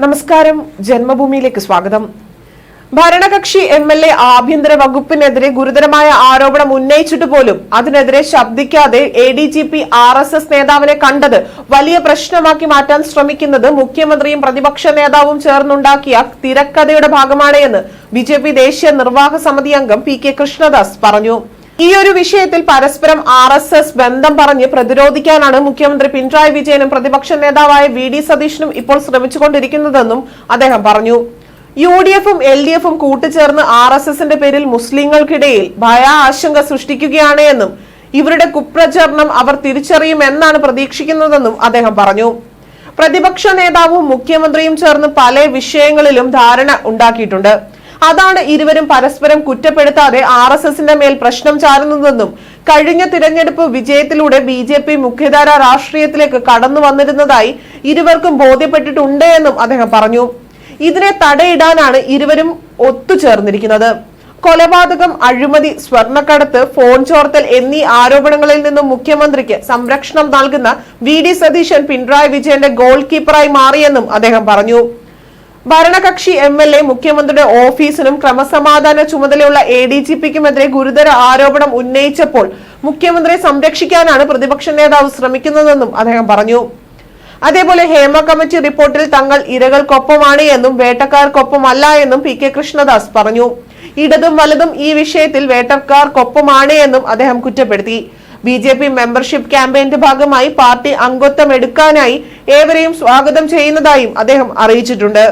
നമസ്കാരം. ജന്മഭൂമിയിലേക്ക് സ്വാഗതം. ഭരണകക്ഷി എം എൽ എ ആഭ്യന്തര വകുപ്പിനെതിരെ ഗുരുതരമായ ആരോപണം ഉന്നയിച്ചിട്ട് പോലും അതിനെതിരെ ശബ്ദിക്കാതെ A D G P R S S നേതാവിനെ കണ്ടത് വലിയ പ്രശ്നമാക്കി മാറ്റാൻ ശ്രമിക്കുന്നത് മുഖ്യമന്ത്രിയും പ്രതിപക്ഷ നേതാവും ചേർന്നുണ്ടാക്കിയ തിരക്കഥയുടെ ഭാഗമാണ് എന്ന് ബി ജെ പി ദേശീയ നിർവാഹക സമിതി അംഗം പി കെ കൃഷ്ണദാസ് പറഞ്ഞു. ഈ ഒരു വിഷയത്തിൽ പരസ്പരം ആർ എസ് എസ് ബന്ധം പറഞ്ഞ് പ്രതിരോധിക്കാനാണ് മുഖ്യമന്ത്രി പിണറായി വിജയനും പ്രതിപക്ഷ നേതാവായ വി ഡി സതീശനും ഇപ്പോൾ ശ്രമിച്ചുകൊണ്ടിരിക്കുന്നതെന്നും അദ്ദേഹം പറഞ്ഞു. യു ഡി എഫും എൽ ഡി എഫും കൂട്ടുചേർന്ന് ആർ എസ് എസിന്റെ പേരിൽ മുസ്ലിങ്ങൾക്കിടയിൽ ഭയ ആശങ്ക സൃഷ്ടിക്കുകയാണ് എന്നും ഇവരുടെ കുപ്രചരണം അവർ തിരിച്ചറിയുമെന്നാണ് പ്രതീക്ഷിക്കുന്നതെന്നും അദ്ദേഹം പറഞ്ഞു. പ്രതിപക്ഷ നേതാവും മുഖ്യമന്ത്രിയും ചേർന്ന് പല വിഷയങ്ങളിലും ധാരണ ഉണ്ടാക്കിയിട്ടുണ്ട്. അതാണ് ഇരുവരും പരസ്പരം കുറ്റപ്പെടുത്താതെ ആർ എസ് എസിന്റെ മേൽ പ്രശ്നം ചാരുന്നതെന്നും കഴിഞ്ഞ തിരഞ്ഞെടുപ്പ് വിജയത്തിലൂടെ ബി ജെ പി മുഖ്യധാര രാഷ്ട്രീയത്തിലേക്ക് കടന്നു വന്നിരുന്നതായി ഇരുവർക്കും ബോധ്യപ്പെട്ടിട്ടുണ്ട് എന്നും അദ്ദേഹം പറഞ്ഞു. ഇതിനെ തടയിടാനാണ് ഇരുവരും ഒത്തുചേർന്നിരിക്കുന്നത്. കൊലപാതകം അഴിമതി സ്വർണക്കടത്ത് ഫോൺ ചോർത്തൽ എന്നീ ആരോപണങ്ങളിൽ നിന്നും മുഖ്യമന്ത്രിക്ക് സംരക്ഷണം നൽകുന്ന വി ഡി സതീശൻ പിണറായി വിജയന്റെ ഗോൾ കീപ്പറായി മാറിയെന്നും അദ്ദേഹം പറഞ്ഞു. ഭരണകക്ഷി എം എൽ എ മുഖ്യമന്ത്രിയുടെ ഓഫീസിനും ക്രമസമാധാന ചുമതലയുള്ള എ ഡി ജി പിക്കുമെതിരെ ഗുരുതര ആരോപണം ഉന്നയിച്ചപ്പോൾ മുഖ്യമന്ത്രിയെ സംരക്ഷിക്കാനാണ് പ്രതിപക്ഷ നേതാവ് ശ്രമിക്കുന്നതെന്നും അദ്ദേഹം പറഞ്ഞു. അതേപോലെ ഹേമ കമ്മിറ്റി റിപ്പോർട്ടിൽ തങ്ങൾ ഇരകൾക്കൊപ്പമാണ് എന്നും വേട്ടക്കാർക്കൊപ്പമല്ല എന്നും പി കെ കൃഷ്ണദാസ് പറഞ്ഞു. ഇടതും വലതും ഈ വിഷയത്തിൽ വേട്ടക്കാർക്കൊപ്പമാണ് എന്നും അദ്ദേഹം കുറ്റപ്പെടുത്തി. ബി ജെ പി മെമ്പർഷിപ്പ് ക്യാമ്പയിന്റെ ഭാഗമായി പാർട്ടി അംഗത്വം എടുക്കാനായി ഏവരെയും സ്വാഗതം ചെയ്യുന്നതായും അദ്ദേഹം അറിയിച്ചിട്ടുണ്ട്.